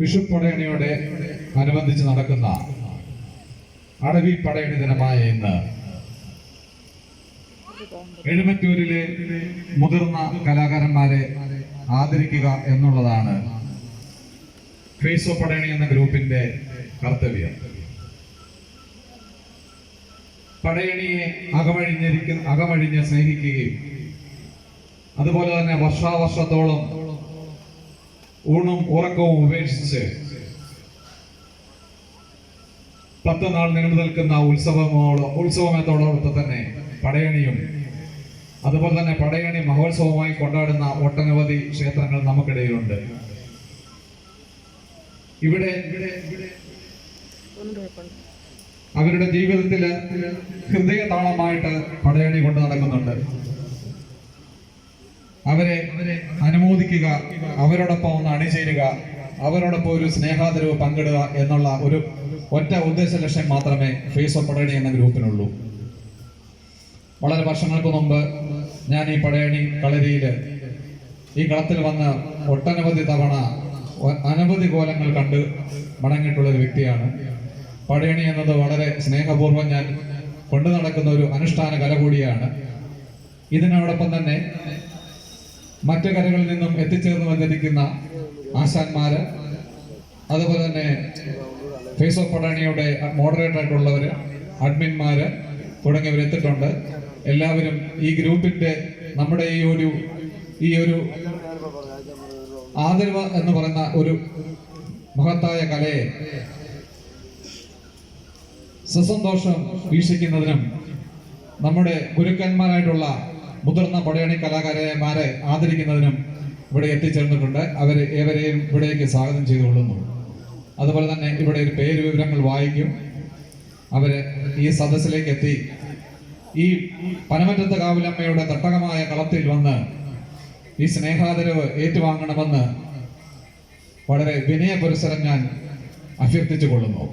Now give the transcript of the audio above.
വിഷു പടയണിയോടെ അനുബന്ധിച്ച് നടക്കുന്ന അടവി പടയണി ദിനമായ ഇന്ന് എഴുമറ്റൂരിലെ മുതിർന്ന കലാകാരന്മാരെ ആദരിക്കുക എന്നുള്ളതാണ് ഫേസ് പടയണി എന്ന ഗ്രൂപ്പിന്റെ കർത്തവ്യം. പടയണിയെ അകമഴിഞ്ഞിരിക്കുന്ന അകമഴിഞ്ഞ് സ്നേഹിക്കുകയും അതുപോലെ തന്നെ വർഷാവർഷത്തോളം ഊണും ഉറക്കവും ഉപേക്ഷിച്ച് പത്ത് നാൾ നീണ്ടു നിൽക്കുന്ന ഉത്സവമോട് ഉത്സവമത്തോടൊപ്പം തന്നെ പടയണിയും അതുപോലെ തന്നെ പടയണി മഹോത്സവമായി കൊണ്ടാടുന്ന ഒട്ടനവധി ക്ഷേത്രങ്ങൾ നമുക്കിടയിലുണ്ട്. ഇവിടെ അവരുടെ ജീവിതത്തിൽ ഹൃദയതാളമായിട്ട് പടയണി കൊണ്ട് നടക്കുന്നുണ്ട്. അവരെ അനുമോദിക്കുക അവരോടൊപ്പം ഒന്ന് അണിചേരുക അവരോടൊപ്പം ഒരു സ്നേഹാദരവ് പങ്കിടുക എന്നുള്ള ഒരു ഒറ്റ ഉദ്ദേശ ലക്ഷ്യം മാത്രമേ ഫേസ് ഓഫ് പടയണി എന്ന ഗ്രൂപ്പിനുള്ളൂ. വളരെ വർഷങ്ങൾക്ക് മുമ്പ് ഞാൻ ഈ പടയണി കളരിയിൽ ഈ കളത്തിൽ വന്ന് ഒട്ടനവധി തവണ അനവധി കോലങ്ങൾ കണ്ട് മടങ്ങിയിട്ടുള്ള ഒരു വ്യക്തിയാണ്. പടയണി എന്നത് വളരെ സ്നേഹപൂർവം ഞാൻ കൊണ്ടു നടക്കുന്ന ഒരു അനുഷ്ഠാന കല കൂടിയാണ്. ഇതിനോടൊപ്പം തന്നെ മറ്റു കരകളിൽ നിന്നും എത്തിച്ചേർന്ന് വന്നിരിക്കുന്ന ആശാന്മാര് അതുപോലെ തന്നെ ഫേസ് ഓഫ് പടാണിയുടെ മോഡറേറ്റർ ആയിട്ടുള്ളവര് അഡ്മിന്മാര് തുടങ്ങിയവർ എത്തിയിട്ടുണ്ട്. എല്ലാവരും ഈ ഗ്രൂപ്പിന്റെ നമ്മുടെ ഈ ഒരു ഈ ഒരു ആദരവ് എന്ന് പറയുന്ന ഒരു മഹത്തായ കലയെ സസന്തോഷം വീക്ഷിക്കുന്നതിനും നമ്മുടെ ഗുരുക്കന്മാരായിട്ടുള്ള മുതിർന്ന പടയണി കലാകാരന്മാരെ ആദരിക്കുന്നതിനും ഇവിടെ എത്തിച്ചേർന്നിട്ടുണ്ട്. അവർ ഏവരെയും ഇവിടേക്ക് സ്വാഗതം ചെയ്തുകൊള്ളുന്നു. അതുപോലെ തന്നെ ഇവിടെ ഒരു പേര് വിവരങ്ങൾ വായിക്കും. അവർ ഈ സദസ്സിലേക്ക് എത്തി ഈ പനമറ്റത്ത് കാവിലമ്മയുടെ തട്ടകമായ കളത്തിൽ വന്ന് ഈ സ്നേഹാദരവ് ഏറ്റുവാങ്ങണമെന്ന് വളരെ വിനയപുരസരം ഞാൻ അഭ്യർത്ഥിച്ചു കൊള്ളുന്നു